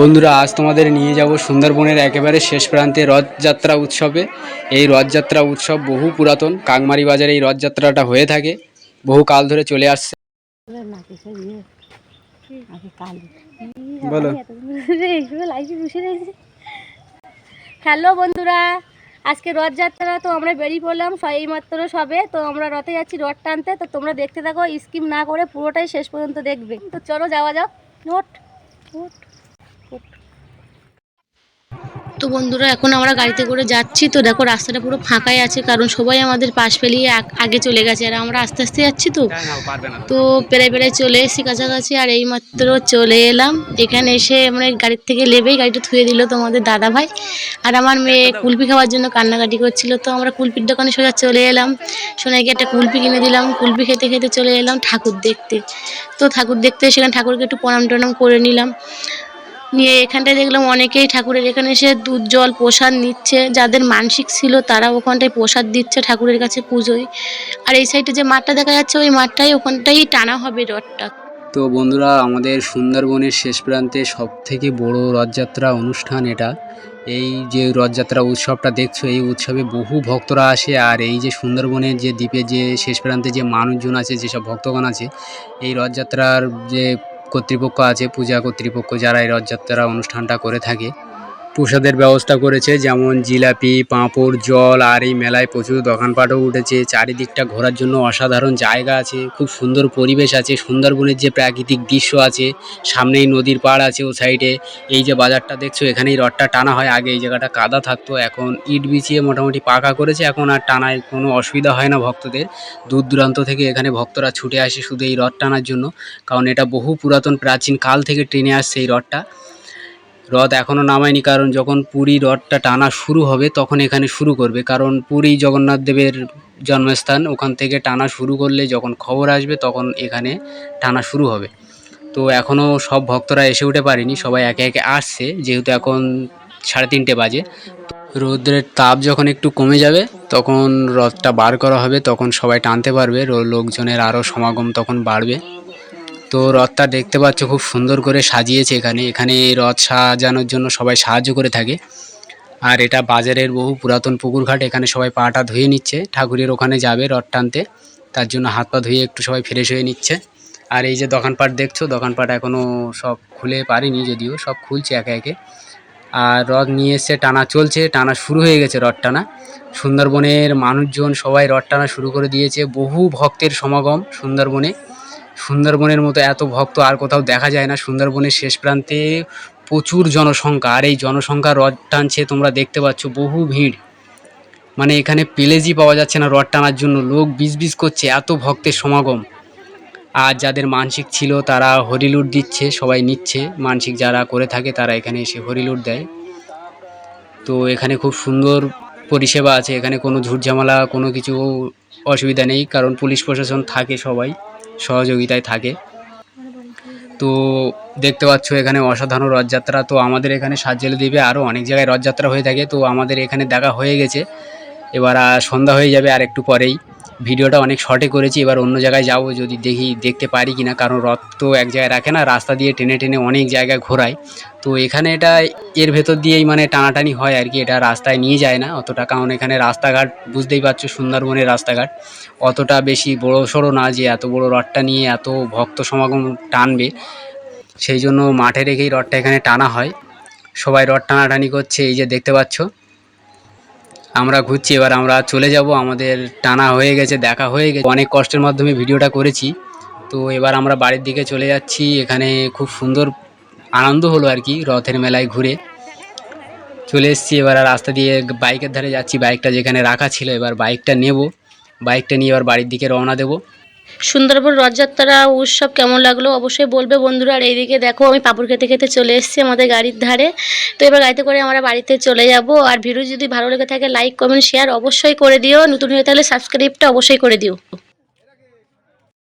বন্ধুরা আজ তোমাদের নিয়ে যাব সুন্দরবনের একেবারে শেষ প্রান্তে রথযাত্রা উৎসবে। এই রথযাত্রা উৎসব বহু পুরাতন। কাকমারি বাজারে এই রথযাত্রাটা হয়ে থাকে। বহু কাল ধরে চলে আসছে। বলো। হ্যালো বন্ধুরা আজকে রথযাত্রা তো আমরা বেরিয়ে পড়লাম এই মাত্র সবে। তো আমরা রথে যাচ্ছি রথ টানতে। তো তোমরা দেখতে থাকো স্কিম না করে পুরোটাই শেষ পর্যন্ত দেখবে। তো চলো যাওয়া যাক। নোট নোট তো বন্ধুরা এখন আমরা গাড়িতে করে যাচ্ছি। তো দেখো রাস্তাটা পুরো ফাঁকাই আছে কারণ সবাই আমাদের পাশ পেলিয়ে আগ- চলে গেছে। আর আমরা আস্তে আস্তে যাচ্ছি তো। তো পেরে পেরে চলে এসেছি কাছাকাছি আর এই মাত্র চলে এলাম। এখানে এসে মানে গাড়ির থেকে লেবেই গাড়িটা থুয়ে দিল তোমাদের দাদা ভাই। আর আমার মেয়ে কুলপি খাওয়ার জন্য কান্নাকাটি করছিল। তো আমরা কুলপির দোকানে সোজা চলে এলাম। সোনাইকে একটা কুলপি কিনে দিলাম। কুলপি খেতে খেতে চলে এলাম ঠাকুর দেখতে। তো ঠাকুর দেখতে সেখানে ঠাকুরকে একটু প্রণাম টনাম করে নিলাম। নিয়ে এখানটায় দেখলাম অনেকেই ঠাকুরের এখানে এসে দুধ, জল, প্রসাদ নিচ্ছে। যাদের মানসিক ছিল তারা ওখানটায় প্রসাদ দিচ্ছে ঠাকুরের কাছে পুজোয়। আর এই সাইডে যে মাঠটা দেখা যাচ্ছে, ওই মাঠটাই ওখানটাই টানা হবে রথটা। তো বন্ধুরা, আমাদের সুন্দরবনের শেষ প্রান্তে সব থেকে বড় রথযাত্রা অনুষ্ঠান এটা। এই যে রথযাত্রা উৎসবটা দেখছ, এই উৎসবে বহু ভক্তরা আসে। আর এই যে সুন্দরবনের যে দ্বীপে যে শেষ প্রান্তে যে মানুষজন আছে, যেসব ভক্তগণ আছে, এই রথযাত্রার যে কর্তৃপক্ষ আছে পূজা কর্তৃপক্ষ যারা এই রথযাত্রা অনুষ্ঠানটা করে থাকে। প্রসাদের ব্যবস্থা করেছে, যেমন জিলাপি, পাঁপড়, জল, আর এই মেলায় প্রচুর দোকানপাটও উঠেছে। চারিদিকটা ঘোরার জন্য অসাধারণ জায়গা আছে, খুব সুন্দর পরিবেশ আছে, সুন্দরবনের যে প্রাকৃতিক দৃশ্য আছে, সামনেই নদীর পাড় আছে ও সাইডে। এই যে বাজারটা দেখছ, এখানেই রথটা টানা হয়, আগে এই জায়গাটা কাদা থাকতো, এখন ইট বিছিয়ে মোটামুটি পাকা করেছে, এখন আর টানায় কোনো অসুবিধা হয় না ভক্তদের। দূর দূরান্ত থেকে এখানে ভক্তরা ছুটে আসে শুধু এই রথ টানার জন্য, কারণ এটা বহু পুরাতন প্রাচীন কাল থেকে ট্রেনে আসছে এই রথটা রথ এখনও নামায়নি, কারণ যখন পুরী রথটা টানা শুরু হবে, তখন এখানে শুরু করবে। কারণ পুরী জগন্নাথ দেবের জন্মস্থান, ওখান থেকে টানা শুরু করলে যখন খবর আসবে, তখন এখানে টানা শুরু হবে। তো এখনও সব ভক্তরা এসে উঠে পারেনি, সবাই একে একে আসছে, যেহেতু এখন সাড়ে তিনটে বাজে। রৌদ্রের তাপ যখন একটু কমে যাবে, তখন রথটা বার করা হবে, তখন সবাই টানতে পারবে লোকজনের আরও সমাগম তখন বাড়বে। তো রথটা দেখতে পাচ্ছ, খুব সুন্দর করে সাজিয়েছে এখানে। এখানে রথ সাজানোর জন্য সবাই সাহায্য করে থাকে। আর এটা বাজারের বহু পুরাতন পুকুর ঘাট এখানে সবাই পাটা ধুয়ে নিচ্ছে। ঠাকুরের ওখানে যাবে রথ টানতে। তার জন্য হাত পা ধুয়ে একটু সবাই ফ্রেশ হয়ে নিচ্ছে। আর এই যে দোকানপাট দেখছ, দোকানপাট এখনও সব খুলে পারিনি যদিও, সব খুলছে একে একে। আর রথ নিয়ে এসছে টানা চলছে, টানা শুরু হয়ে গেছে রথ টানা। সুন্দরবনের মানুষজন সবাই রথ টানা শুরু করে দিয়েছে। বহু ভক্তের সমাগম সুন্দরবনে। সুন্দরবনের মতো এত ভক্ত আর কোথাও দেখা যায় না। সুন্দরবনের শেষ প্রান্তে প্রচুর জনসংখ্যা। আর এই জনসংখ্যা রড টানছে তোমরা দেখতে পাচ্ছ, বহু ভিড়। মানে এখানে প্লেজই পাওয়া যাচ্ছে না রড টানার জন্য। লোক বিজ করছে, এত ভক্তের সমাগম। আর যাদের মানসিক ছিল তারা হরিলুট দিচ্ছে, সবাই নিচ্ছে। মানসিক যারা করে থাকে তারা এখানে এসে হরিলুট দেয়। তো এখানে খুব সুন্দর পরিষেবা আছে। এখানে কোনো ঝুটঝামেলা, কোনো কিছু অসুবিধা নেই। কারণ পুলিশ প্রশাসন থাকে সবাই। সহযোগিতায় থাকে। তো দেখতে পাচ্ছ এখানে অসাধারণ রথযাত্রা। তো আমাদের এখানে সাতজেলে দ্বীপে আরও অনেক জায়গায় রথযাত্রা হয়ে থাকে। তো আমাদের এখানে দেখা হয়ে গেছে। এবার সন্ধ্যা হয়ে যাবে আর একটু পরেই। ভিডিওটা অনেক শর্টে করেছি, এবার অন্য জায়গায় যাব যদি দেখি, দেখতে পারি কিনা, কারণ রথ তো এক জায়গায় রাখে না, রাস্তা দিয়ে টেনে টেনে অনেক জায়গায় ঘোরায়। তো এখানে এটা, এর ভেতর দিয়েই মানে টানাটানি হয় আর কি, এটা রাস্তায় নিয়ে যায় না অতটা, কারণ এখানে রাস্তাঘাট বুঝতেই পারছ, সুন্দরবনের রাস্তাঘাট। অতটা বেশি বড় সড়ো না যে এত বড় রথটা নিয়ে এত ভক্ত সমাগম টানবে। সেই জন্য মাঠে রেখেই রথটা এখানে টানা হয়। সবাই রথ টানাটানি করছে, এই যে দেখতে পাচ্ছ। আমরা ঘুরছি, এবার আমরা চলে যাব। আমাদের টানা হয়ে গেছে, দেখা হয়ে গেছে। অনেক কষ্টের মাধ্যমে ভিডিওটা করেছি। তো এবার আমরা বাড়ির দিকে চলে যাচ্ছি। এখানে খুব সুন্দর আনন্দ হলো আর কি, রথের মেলায় ঘুরে। চলে এসছি, এবার রাস্তা দিয়ে বাইকের ধারে যাচ্ছি। বাইকটা যেখানে রাখা ছিল, এবার বাইকটা নেব। বাইকটা নিয়ে এবার বাড়ির দিকে রওনা দেবো। সুন্দরবন রথযাত্রা উৎসব কেমন লাগল অবশ্যই বলবে বন্ধুরা। আর এইদিকে দেখো, আমি পাপড় খেতে খেতে চলে এসেছি আমাদের গাড়ির ধারে। তো এবার গাড়িতে করে আমরা বাড়িতে চলে যাব। আর ভিডিও যদি ভালো লেগে থাকে লাইক কমেন্ট শেয়ার অবশ্যই করে দিও। নতুন হয়ে থাকলে সাবস্ক্রাইবটা অবশ্যই করে দিও।